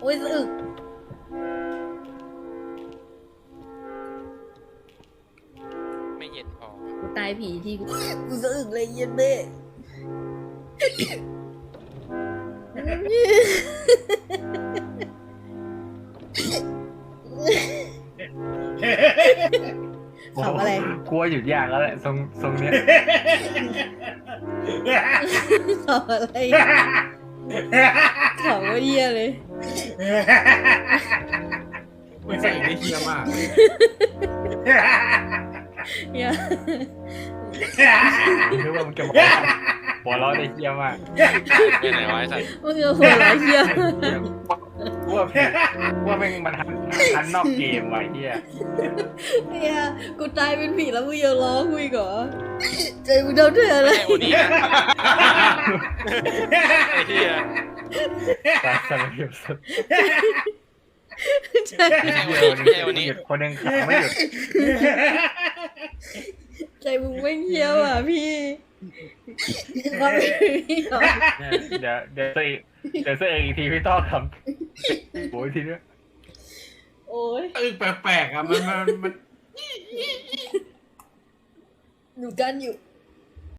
โอ้ยสะอึกไม่เย็นพอ กูตายผีที่กูกูสะอึกเลยเย็นเบ้ขำอะไร กลัวหยุดยากแล้วแหละทรงทรงเนี้ยขำอะไรขำว่า เยี่ยเลยมันใส่ได้เฮียมากเนี่ยนึกว่ามันจะบอกว่าหัวเราะได้เยี่ยมมากไปไหนวะไอ้สัตว์มันคือหัวเราะเยี่ยกลัวกลัวแม่งมันทันทันนอกเกมไว้เฮียเนี่ยกูตายเป็นผีแล้วมึงยังร้องกูอีกเหรอใจมึงเดาเท่าไม่เลยใช่โอนี่นะไอ้เหี้ย ตาสมัยสุดใช่ไม่ใช่โอนี่ไม่ใช่โอนี่หยุดคนหนึ่งขำไม่หยุดใจมึงไม่เที่ยวอะพี่ความเป็นพี่หรอเดี๋ยวเดี๋ยวเสื้อเดี๋ยวเสื้อเองอีกทีพี่ต้องทำโอ้ยทีเนี้ยโอ้ยตึกแปลกๆอะมันมันมันหนูกันอยู่